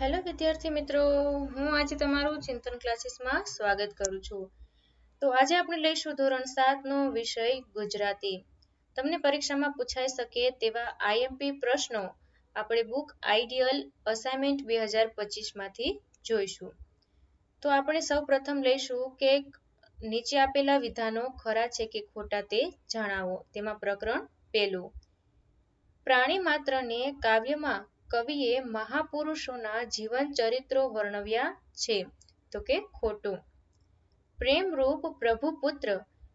Hello વિદ્યાર્થી મિત્રો. હું આજે તમારું ચિંતન ક્લાસીસમાં સ્વાગત કરું છું. તો આજે આપણે લઈશું ધોરણ સાતનો વિષય, ગુજરાતી. તમને પરીક્ષામાં પૂછાઈ શકે તેવા આઈએમપી પ્રશ્નો આપણે બુક આઈડિયલ અસાઇનમેન્ટ બે હજાર પચીસમાંથી જોઈશું. તો આપણે સૌ પ્રથમ લઈશું કે નીચે આપેલા વિધાનો ખરા છે કે ખોટા તે જણાવો. તેમાં પ્રકરણ પહેલું. પ્રાણી માત્રને કાવ્યમાં કવિએ મહાપુરુષોના જીવન ચરિત્રો વર્ણવ્યા છે. તો કે ખોટું. પ્રેમરૂપ પ્રભુપુત્ર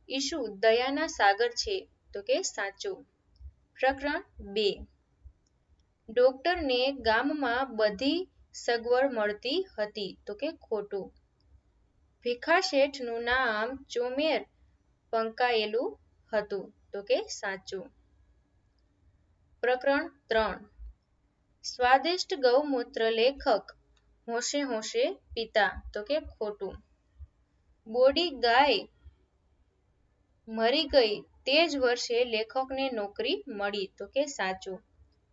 ઈશુ દયાના સાગર છે. તો કે સાચું. પ્રકરણ બે. ડોક્ટરને ગામમાં બધી સગવડ મળતી હતી. તો કે ખોટું. ભીખા શેઠનું નામ ચોમેર પંકાયેલું હતું. તો કે સાચું. પ્રકરણ ત્રણ. સ્વાદિષ્ટ ગૌમૂત્ર લેખક હોશે હોશે પિતા, તો કે ખોટું. બોડી ગાય મરી ગઈ તે જ વર્ષે લેખકને નોકરી મળી, તો કે સાચું.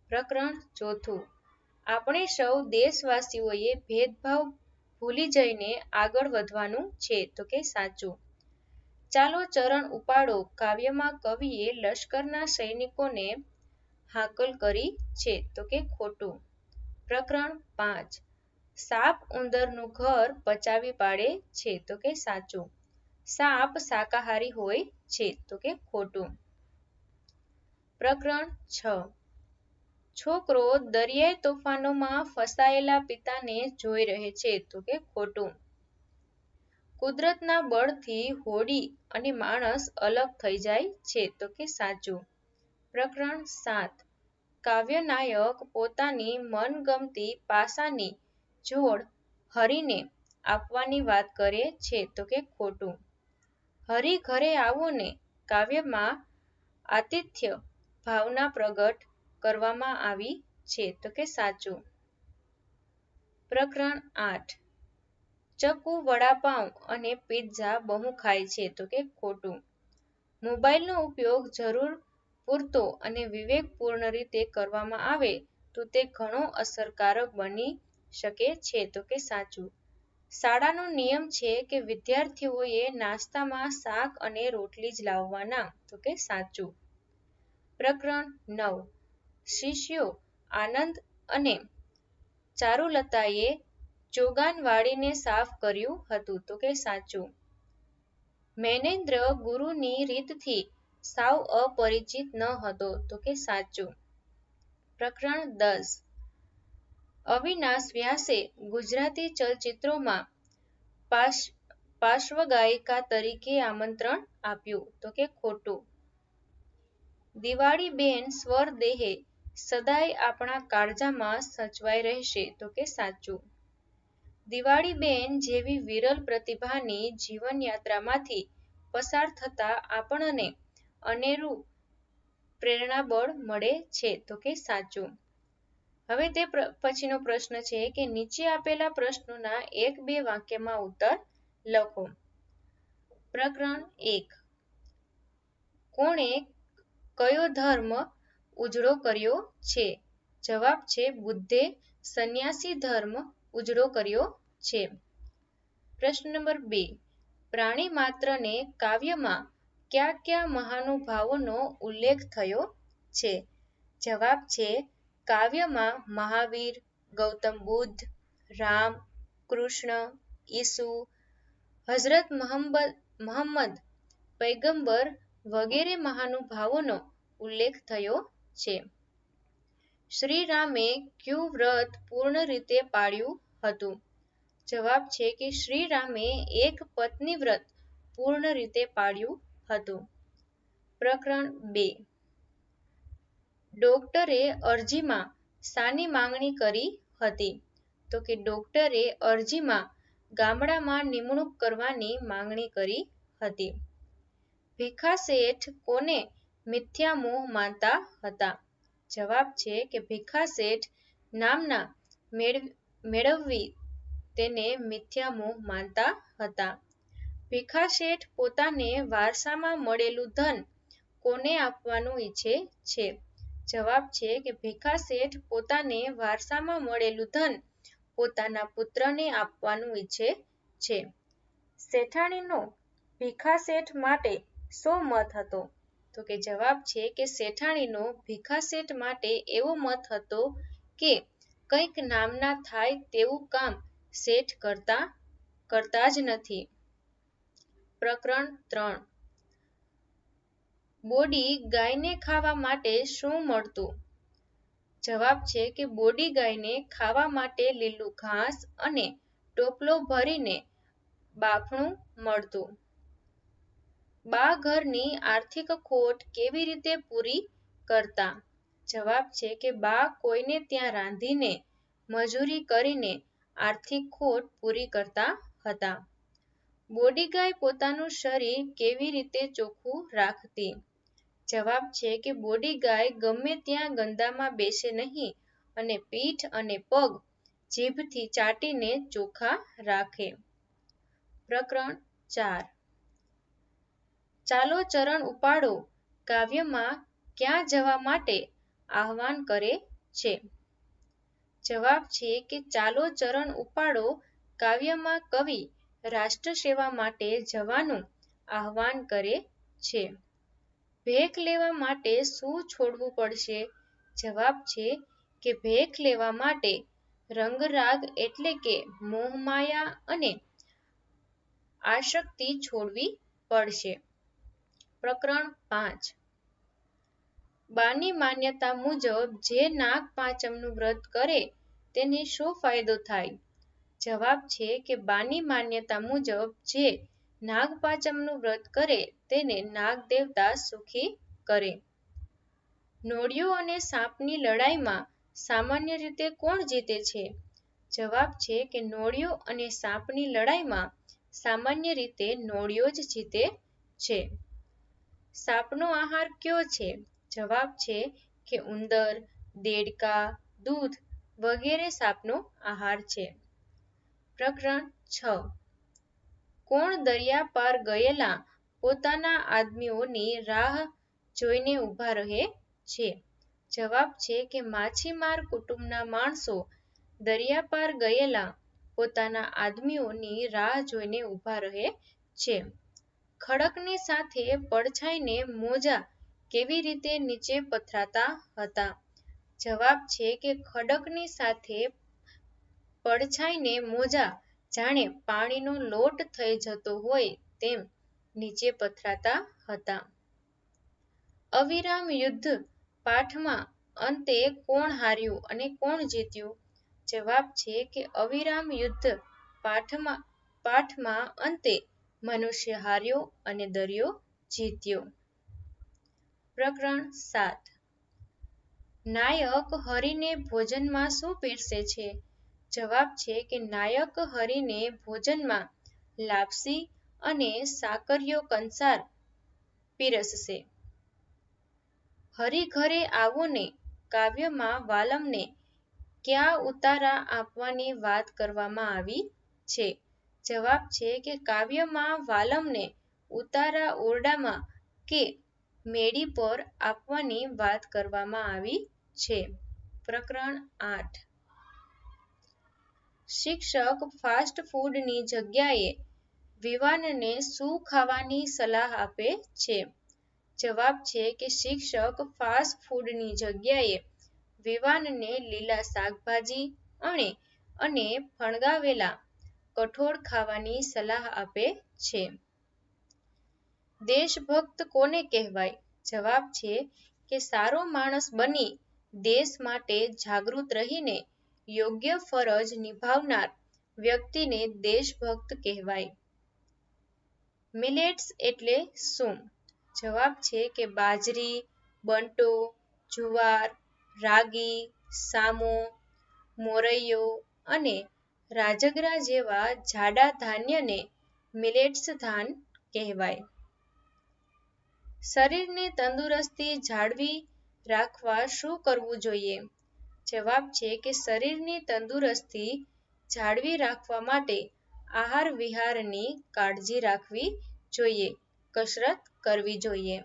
પ્રકરણ ચોથું. આપણે સૌ દેશવાસીઓએ ભેદભાવ ભૂલી જઈને આગળ વધવાનું છે, તો કે સાચું. ચાલો ચરણ ઉપાડો. કાવ્યમાં કવિએ લશ્કરના સૈનિકોને હાકલ કરી છે. તો કે ખોટું. પ્રકરણ પાંચ. સાપ ઉંદરનું ઘર પચાવી પાડે છે. તો કે સાચું. સાપ શાકાહારી હોય છે. તો કે ખોટું. પ્રકરણ છ. છોકરો દરિયાઈ તોફાનોમાં ફસાયેલા પિતાને જોઈ રહે છે. તો કે ખોટું. કુદરતના બળથી હોડી અને માણસ અલગ થઈ જાય છે. તો કે સાચું. પ્રકરણ સાત. કાવ્યનાયક પોતાની મનગમતી પાસાની જોડ હરિને આપવાની વાત કરે છે તો કે ખોટું. હરિ ઘરે આવો ને કાવ્યમાં આતિથ્ય ભાવના પ્રગટ કરવામાં આવી છે તો કે સાચું. પ્રકરણ આઠ. ચકુ વડાપાઉં અને પિઝા બહુ ખાય છે તો કે ખોટું. મોબાઈલનો ઉપયોગ જરૂર પૂરતો અને વિવેકપૂર્ણ રીતે કરવામાં આવે, તો તે ઘણો અસરકારક બની શકે છે. તો કે સાચું. શાળાનો નિયમ છે કે વિદ્યાર્થીઓએ નાસ્તામાં શાક અને રોટલી જ લાવવાના. તો કે સાચું. પ્રકરણ નવ. શિષ્યો આનંદ અને ચારુલતાએ ચોગાન વાળીને સાફ કર્યું હતું. તો કે સાચું. મૈનેન્દ્ર ગુરુની રીતથી સાવ અપરિચિત ન હતો તો કે સાચું. પ્રકરણ દસ. અવિનાશ વ્યાસે ગુજરાતી ચલચિત્રોમાં પાર્શ્વગાયિકા તરીકે આમંત્રણ આપ્યું તો કે ખોટું. દિવાળીબેન સ્વરદેહે સદાય આપણા કાળજામાં સચવાઈ રહેશે તો કે સાચું. દિવાળી બેન જેવી વિરલ પ્રતિભાની જીવનયાત્રામાંથી પસાર થતા આપણને અનેરું પ્રેરણાબળ મળે છે તો કે સાચું. હવે તે પછીનો પ્રશ્ન છે કે નીચે આપેલા પ્રશ્નોના એક બે વાક્યમાં ઉત્તર લખો. પ્રકરણ એક. કોણે કયો ધર્મ ઉજળો કર્યો છે? જવાબ છે, બુદ્ધે સંન્યાસી ધર્મ ઉજળો કર્યો છે. પ્રશ્ન નંબર બે. પ્રાણી માત્રને કાવ્યમાં કયા કયા મહાનુભાવોનો ઉલ્લેખ થયો છે? જવાબ છે, કાવ્યમાં મહાવીર, ગૌતમ બુદ્ધ, રામ, કૃષ્ણ, ઈસુ, હઝરત મોહમ્મદ મોહમ્મદ પૈગંબર વગેરે મહાનુભાવોનો ઉલ્લેખ થયો છે. શ્રીરામે કયું વ્રત પૂર્ણ રીતે પાળ્યું હતું? જવાબ છે કે શ્રીરામે એક પત્ની વ્રત પૂર્ણ રીતે પાળ્યું હતું. પ્રકરણ બે. ડોક્ટરે અરજીમાં શાની માંગણી કરી હતી. તો કે ડોક્ટરે અરજીમાં ગામડામાં નિમણૂક કરવાની માંગણી કરી હતી. ભીખા શેઠ કોને મિથ્યા મોહ માનતા હતા? જવાબ છે કે ભીખા શેઠ નામના મેળવવી તેને મિથ્યા મોહ માનતા હતા. ભીખા શેઠ પોતાને વારસામાં મળેલું ધન કોને આપવાનું ઈચ્છે છે જવાબ છે કે ભીખા શેઠ પોતાને વારસામાં મળેલું ધન પોતાના પુત્રને આપવાનું ઈચ્છે છે. શેઠાણીનો ભીખા શેઠ માટે શો મત હતો? તો કે જવાબ છે કે શેઠાણીનો ભીખા શેઠ માટે એવો મત હતો કે કંઈક નામના થાય તેવું કામ શેઠ કરતા કરતા જ નથી. પ્રકરણ ત્રણ બોડી ગાયને ખાવા માટે શું મળતું? જવાબ છે કે બોડી ગાયને ખાવા માટે લીલું ઘાસ અને ટોપલો ભરીને બાફણું મળતું. બા ઘરની આર્થિક ખોટ કેવી રીતે પૂરી કરતા? જવાબ છે કે બા કોઈને ત્યાં રાંધીને મજૂરી કરીને આર્થિક ખોટ પૂરી કરતા હતા. બોડી ગાય પોતાનું શરીર કેવી રીતે ચોખ્ખું રાખતી? જવાબ છે કે બોડી ગાય ગમે ત્યાં ગંદામાં બેસે નહીં અને પીઠ અને પગ જીભથી ચાટીને ચોખ્ખા રાખે. પ્રકરણ ચાર ચાલો ચરણ ઉપાડો કાવ્યમાં ક્યાં જવા માટે આહવાન કરે છે? જવાબ છે કે ચાલો ચરણ ઉપાડો કાવ્યમાં કવિ રાષ્ટ્રસેવા માટે જવાનું આહ્વાન કરે છે. ભેખ લેવા માટે શું છોડવું પડશે? જવાબ છે કે ભેખ લેવા માટે રંગરાગ એટલે કે મોહમાયા અને આશક્તિ છોડવી પડશે. પ્રકરણ પાંચ બાની માન્યતા મુજબ જે નાગ પાંચમનું વ્રત કરે, તેને શું ફાયદો થાય? જવાબ છે કે બાની માન્યતા મુજબ જે નાગપાંચમનું વ્રત કરે તેને નાગદેવતા સુખી કરે. નોળિયો અને સાપની લડાઈમાં સામાન્ય રીતે કોણ જીતે છે? જવાબ છે કે નોળિયો અને સાપની લડાઈમાં સામાન્ય રીતે નોળિયો જ જીતે છે. સાપનો આહાર કયો છે? જવાબ છે કે ઉંદર, દેડકા, દૂધ વગેરે સાપનો આહાર છે. પ્રકરણ છ કોણ દરિયા પાર ગયેલા પોતાના આદમીઓની રાહ જોઈને ઊભા રહે છે? જવાબ છે કે માછીમાર કુટુંબના માણસો દરિયા પાર ગયેલા પોતાના આદમીઓની રાહ જોઈને ઊભા રહે છે. ખડકની સાથે પડછાઈને મોજા કેવી રીતે નીચે પથરાતા હતા? જવાબ છે કે ખડકની સાથે પડછાઈને મોજા જાણે પાણીનો લોટ થઈ જતો હોય તેમ નીચે પથરાતા હતા. અવિરામ યુદ્ધ પાઠમાં અંતે કોણ હાર્યું અને કોણ જીત્યું? જવાબ છે કે અવિરામ યુદ્ધ પાઠમાં પાઠમાં અંતે મનુષ્ય હાર્યો અને દરિયો જીત્યો. પ્રકરણ સાત નાયક હરિને ભોજનમાં શું પીરસે છે? જવાબ છે કે નાયક હરિને ભોજનમાં લાપસી અને સાકરિયો કંસાર પીરસશે. હરિ ઘરે આવોને કાવ્યમાં વાલમને ક્યાં ઉતારા આપવાની વાત કરવામાં આવી છે? જવાબ છે કે કાવ્યમાં વાલમને ઉતારા ઓરડામાં કે મેડી પર આપવાની વાત કરવામાં આવી છે. પ્રકરણ આઠ શિક્ષક ફાસ્ટ ફૂડની જગ્યાએ વિવાનને શું ખાવાની સલાહ આપે છે? જવાબ છે કે શિક્ષક ફાસ્ટ ફૂડની જગ્યાએ વિવાનને લીલા શાકભાજી અને અને ફણગાવેલા કઠોળ ખાવાની સલાહ આપે છે. દેશભક્ત કોને કહેવાય? જવાબ છે કે સારો માણસ બની દેશ માટે જાગૃત રહીને યોગ્ય ફરજ નિભાવનાર વ્યક્તિને દેશભક્ત કહેવાય. મિલેટ્સ એટલે શું? જવાબ છે કે બાજરી, બંટો, જુવાર, રાગી, સામો, મોરૈયો અને રાજગરા જેવા જાડા ધાન્યને મિલેટ્સ ધાન કહેવાય. શરીરની તંદુરસ્તી જાળવી રાખવા શું કરવું જોઈએ? જવાબ છે કે શરીરની તંદુરસ્તી જાળવી રાખવા માટે આહાર વિહારની કાળજી રાખવી જોઈએ, કસરત કરવી જોઈએ.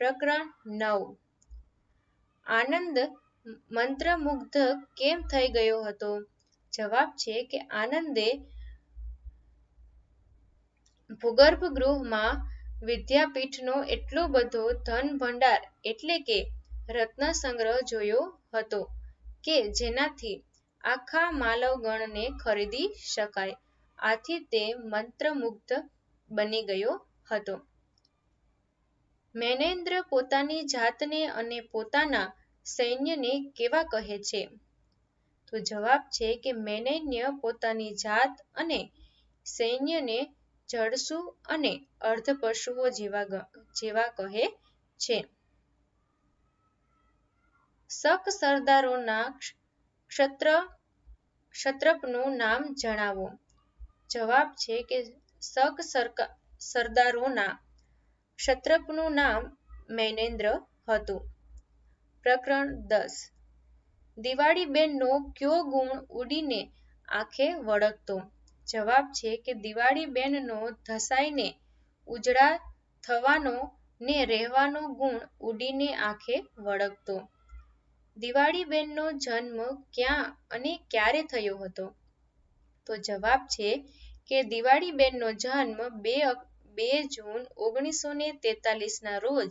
પ્રકરણ નવ આનંદ મંત્રમુગ્ધ કેમ થઈ ગયો હતો? જવાબ છે કે આનંદે ભૂગર્ભ ગૃહમાં વિદ્યાપીઠનો એટલો બધો ધન ભંડાર એટલે કે રત્ન સંગ્રહ જોયો હતો કે જેનાથી આખા માલવગણને ખરીદી શકાય આથી તે મંત્રમુગ્ધ બની ગયો હતો. મેનેન્દ્ર પોતાની જાતને અને પોતાના સૈન્યને કેવા કહે છે? તો જવાબ છે કે મેનેન્ય પોતાની જાત અને સૈન્યને જળસુ અને અર્ધ પશુઓ જેવા જેવા કહે છે. શક સરદારોના ક્ષત્ર, ક્ષત્રપનું નામ જણાવો. જવાબ છે કે શક સરદારોના ક્ષત્રપનું નામ મૈનેન્દ્ર હતું. પ્રકરણ દસ દિવાળીબેનનો કયો ગુણ ઉડીને આંખે વળગતો? જવાબ છે કે દિવાળીબેનનો ધસાઈને ઉજળા થવાનો ને રહેવાનો ગુણ ઉડીને આંખે વળગતો. દિવાળીબેનનો જન્મ ક્યાં અને ક્યારે થયો હતો? તો જવાબ છે કે દિવાળીબેનનો જન્મ બે બે જૂન ઓગણીસો ને તેતાલીસના રોજ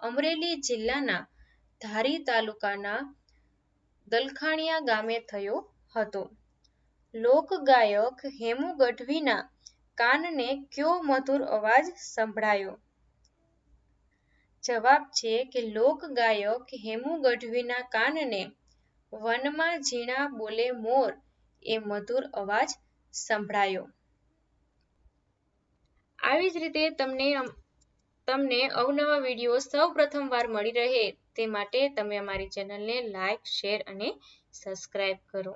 અમરેલી જિલ્લાના ધારી તાલુકાના દલખાણીયા ગામે થયો હતો. લોકગાયક હેમુ ગઢવીના કાનને કયો મધુર અવાજ સંભળાયો? જવાબ છે કે લોકગાયક હેમુ ગઢવીના કાનને વનમાં ઝીણા બોલે મોર એ મધુર અવાજ સંભળાયો. આવી જ રીતે તમને તમને અવનવા વીડિયો સૌ પ્રથમવાર મળી રહે તે માટે તમે અમારી ચેનલને લાઈક, શેર અને સબસ્ક્રાઈબ કરો.